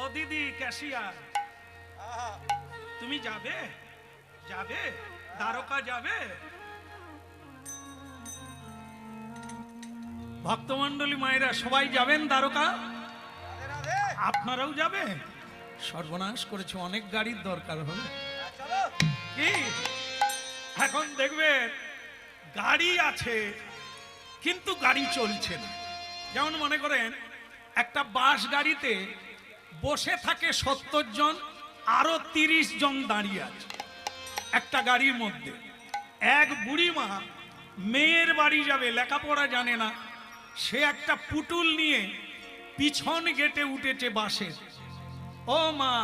ও দিদি, ক্যাশিয়ার। তুমি যাবে? যাবে? দ্বারকা যাবে? ভক্তমন্ডলী মায়েরা, সবাই যাবেন দ্বারকা? আপনারাও যাবে সর্বনাশ করেছে, অনেক গাড়ির দরকার হল। কি? এখন দেখবেন, গাড়ি আছে, কিন্তু গাড়ি চলছে না। যেমন মনে করেন, একটা বাস গাড়িতে বসে থাকে সত্তর জন, আরও তিরিশ জন দাঁড়িয়ে আছে। একটা গাড়ির মধ্যে। এক বুড়ি মা মেয়ের বাড়ি যাবে, লেখাপড়া জানে না। সে একটা পুতুল নিয়ে পিছন গেটে উঠেছে বাসের ও মা,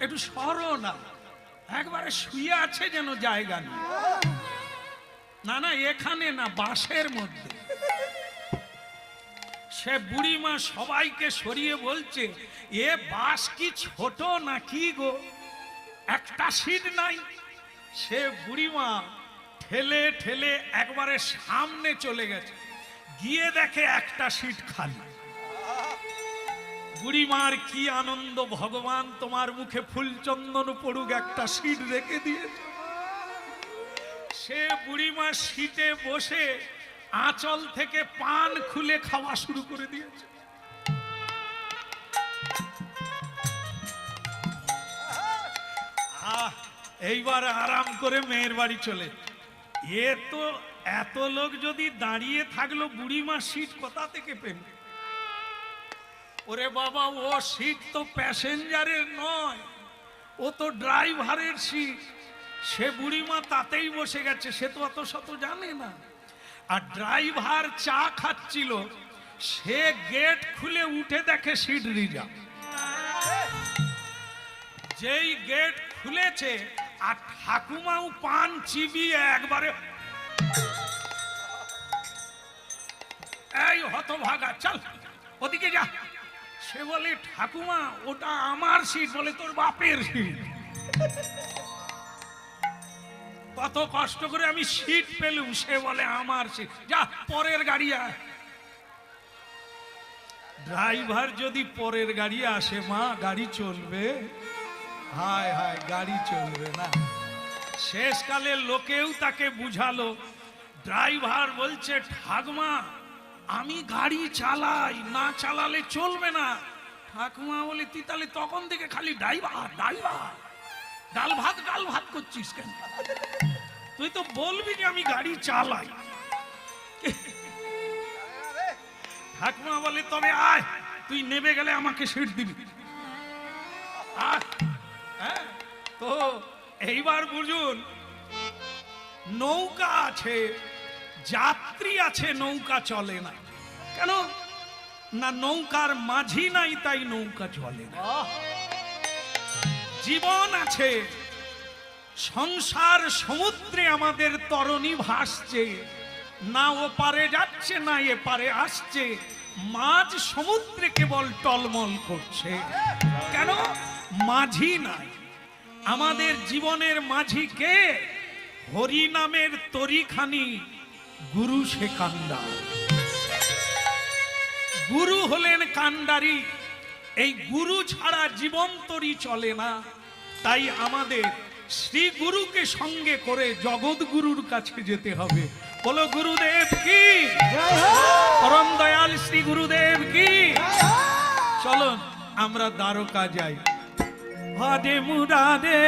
একটু সরো না। একবারে শুয়ে আছে যেন জায়গা নেই। না না, এখানে না বাসের মধ্যে। সে বুড়িমা সবাইকে সরিয়ে বলছে, এ বাস কি ছোট না কি গো? একটা সিট নাই। সে বুড়িমা ঠেলে ঠেলে একবারে সামনে চলে গেছে। গিয়ে দেখে একটা সিট খালি। বুড়িমার কি আনন্দ, ভগবান তোমার মুখে ফুলচন্দন পড়ুক, একটা সিট রেখে দিয়েছে। সে বুড়িমা সিটে বসে আঁচল থেকে পান খুলে খাওয়া শুরু করে দিয়েছে। এইবার আরাম করে মেয়ের বাড়ি চলে। এ তো এত লোক যদি দাঁড়িয়ে থাকল, বুড়িমা সিট কোথা থেকে পেল? ওরে বাবা, ও সিট তো প্যাসেঞ্জারের নয়, ও তো ড্রাইভারের সিট। সে বুড়িমা তাতেই বসে গেছে, সে তো অত শত জানে না। আর ড্রাইভার চা খাচ্ছিল, সে গেট খুলে উঠে দেখে সিট রিজার্ভ যেই গেট খুলেছে, আর ঠাকুমাও পান চিবিয়ে একবারে এই হতভাগা, চল, ওদিকে যা। সে বলে, ঠাকুমা, ওটা আমার সিট বলে তোর বাপের সিট। কত কষ্ট করে আমি সিট পেলুম, সে বলে আমার সিট। যা, পরের গাড়ি আয়। ড্রাইভার যদি পরের গাড়ি আসে, মা, গাড়ি চলবে। হায় হায়, গাড়ি চলবে না। শেষকালে লোকেও তাকে বুঝালো, ড্রাইভার বলছে, ঠাকমা, আমি গাড়ি চালাই, না চালালে চলবে না। ঠাকুমা বলে, তুই তাহলে তখন থেকে খালি ড্রাইভার ড্রাইভার। ডাল ভাত ডাল ভাত করছিস কেন? তুই তো বলবি যে আমি গাড়ি চালাই। ঠাকুমা বলে তবে আয় তুই নেবে গেলে আমাকে সিট দিবি। হ্যাঁ, তো এইবার বুঝুন নৌকা আছে যাত্রী আছে নৌকা চলে না। কেন? না নৌকার মাঝি নাই তাই নৌকা চলে না। জীবন আছে। সংসার সমুদ্রে আমাদের তরণী ভাসছে। না ও পারে যাচ্ছে, না এ পারে আসছে। মাঝ সমুদ্রে কেবল টলমল করছে। কেন? মাঝি নাই। আমাদের জীবনের মাঝি কে? হরি নামের তরিখানি গুরু সে কান্দা গুরু হলেন কান্ডারি। এই গুরু ছাড়া জীবন তরি চলে না। তাই আমাদের শ্রী গুরুকে সঙ্গে করে জগৎ গুরুর কাছে যেতে হবে। বলো গুরুদেব কি? পরম দয়াল শ্রী গুরুদেব কি? চলুন, আমরা দ্বারকা যাই। হরে মুরারে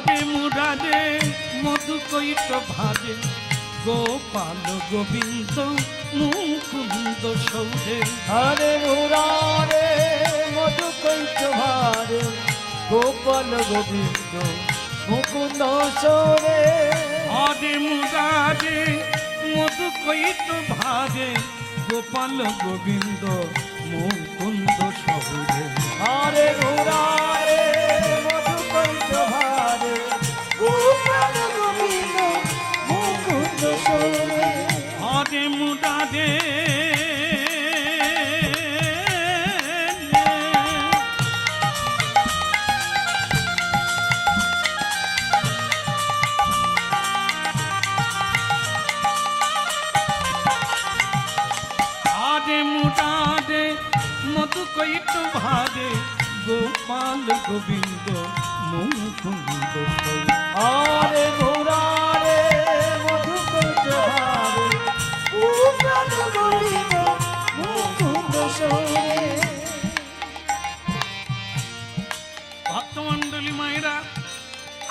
হরে মুরারে মধু কৈত ভাবে গোপাল গোবিন্দ মুকুন্দ সৌধে হরে মুরারে মধু কৈত ভারে। গোপাল গোবিন্দ মুকুন্দ সরে। হরে মুরারে মধু কৈত ভাবে গোপাল গোবিন্দ মুকুন্দ সৌধে হরে মুরারে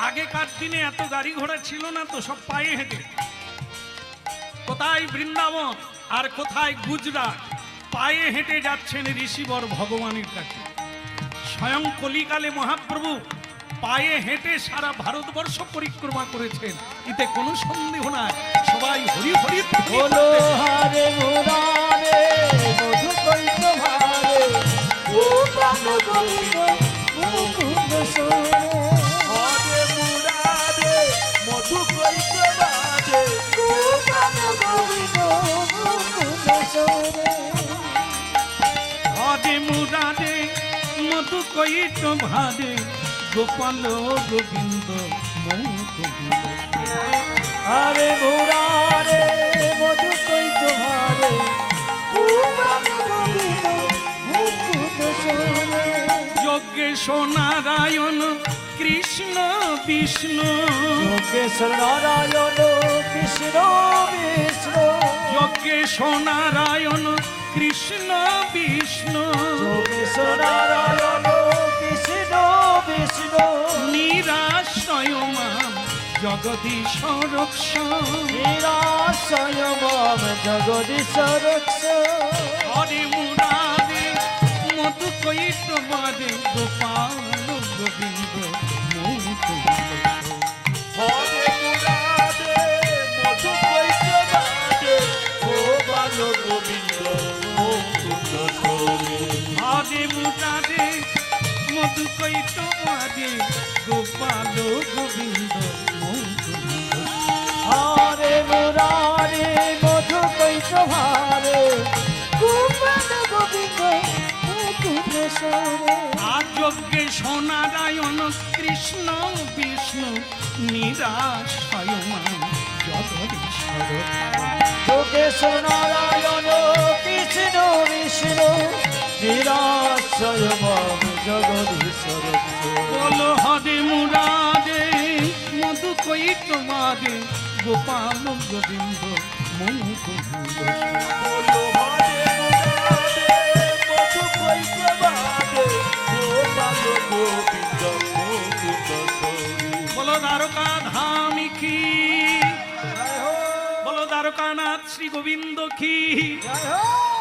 আগেকার দিনে এত গাড়ি ঘোড়া ছিল না তো সব পায়ে হেঁটে। কোথায় বৃন্দাবন আর কোথায় গুজরাট? পায়ে হেঁটে যাচ্ছেন ঋষিবর ভগবানের কাছে। স্বয়ং কলিকালে মহাপ্রভু পায়ে হেঁটে সারা ভারতবর্ষ পরিক্রমা করেছেন। এতে কোনো সন্দেহ নাই। সবাই হরি হরি বলো করতেন। হারে মুরারে মধু কইত ভারে। ও প্রাণ গোবিন্দ মুকুন্দ সরে মধু কইট গোপাল গোবিন্দ আরে মধু ভারে প্রাণ গোবিন্দ মুকুন্দ সরে যজ্ঞেশ নারায়ণ কৃষ্ণ বিষ্ণু। যোগেশ্বর নারায়ণ কৃষ্ণ বিষ্ণু। যজ্ঞেশ নারায়ণ কৃষ্ণ বিষ্ণু। যোগেশ্বর নারায়ণ জগদীশ রক্ষ নিরাশয় মম জগদীশ রক্ষ হরে মুরারে মধু কইট বারে গোপাল গোবিন্দ হরে মুরারে মধু গোবিন্দ মুরারে কইট বারে গোপাল গোবিন্দ হরে মুরারে মধু কৈত ভারে গোবিন্দ সোনারায়ণ কৃষ্ণ বিষ্ণু নিরাশ যোগে জগদীশ্বর। মুকুন্দ সরে বলো দ্বারকা ধাম কি বলো দ্বারকানাথ শ্রী গোবিন্দ কি? জয়